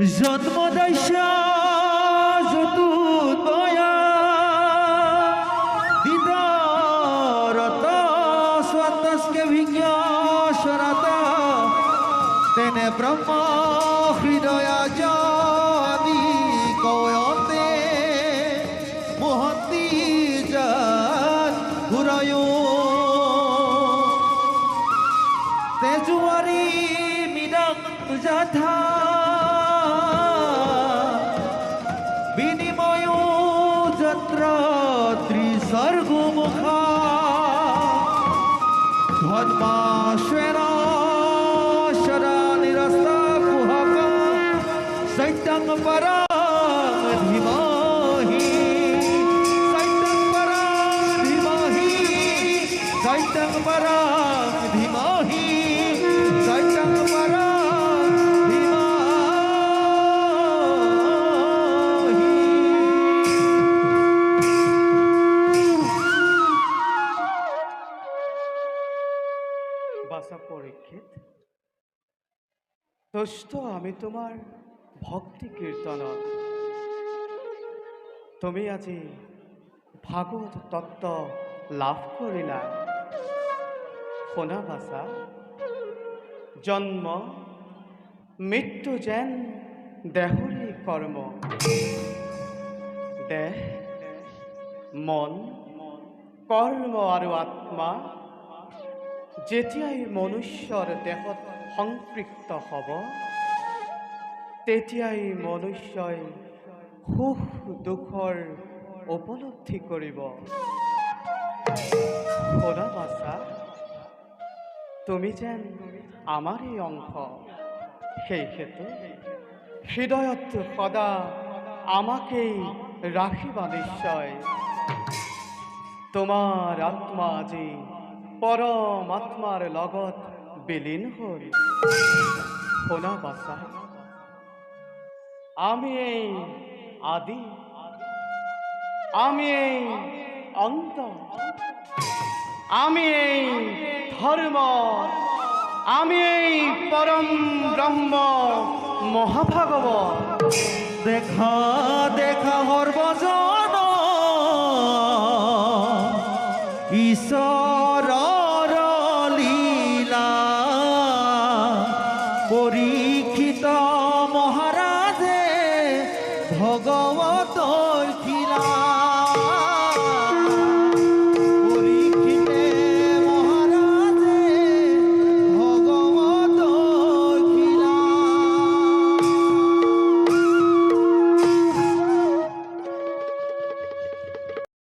জন্ম দৈশা তেনে ব্রহ্ম হৃদয়া জানি কয়তে। জাত ঘুরায়। তেজুয়ারি মিদং যাথা যত্র ত্রিসর্গমুখা। ধর্মাশ্বের শরা নিরস্ত কুহক সৈত্যং পরাং ধীমহি বাসা পরীক্ষিত। তুষ্ট আমি তোমার ভক্তি কীর্তন তুমি আজি ভাগৱত তত্ত্ব লাভ কৰিলা শুনা বাচা জন্ম, মৃত্যু যেন দেহৰে কৰ্ম দেহ, মন কৰ্ম আৰু আত্মা যেতিয়াই মনুষ্যৰ দেহত সংপৃক্ত হ'ব, তেতিয়াই মনুষ্যই সুখ দুখৰ উপলব্ধি কৰিব। শুনা তুমি যেন আমাৰেই অংশ, সেই হেতু হৃদয়ত সদা আমাকেই ৰাখিবা নিশ্চয়। তোমাৰ আত্মা আজি পৰম আত্মাৰ লগত বিলীন হ'ল শুনা বাচা আমি এই আদি। আমি এই অন্ত। আমি এই ধর্ম। আমি এই পরম ব্রহ্ম মহাভাগবত। দেখা দেখা সৰ্বজন ঈশ্বৰৰ পৰীক্ষিত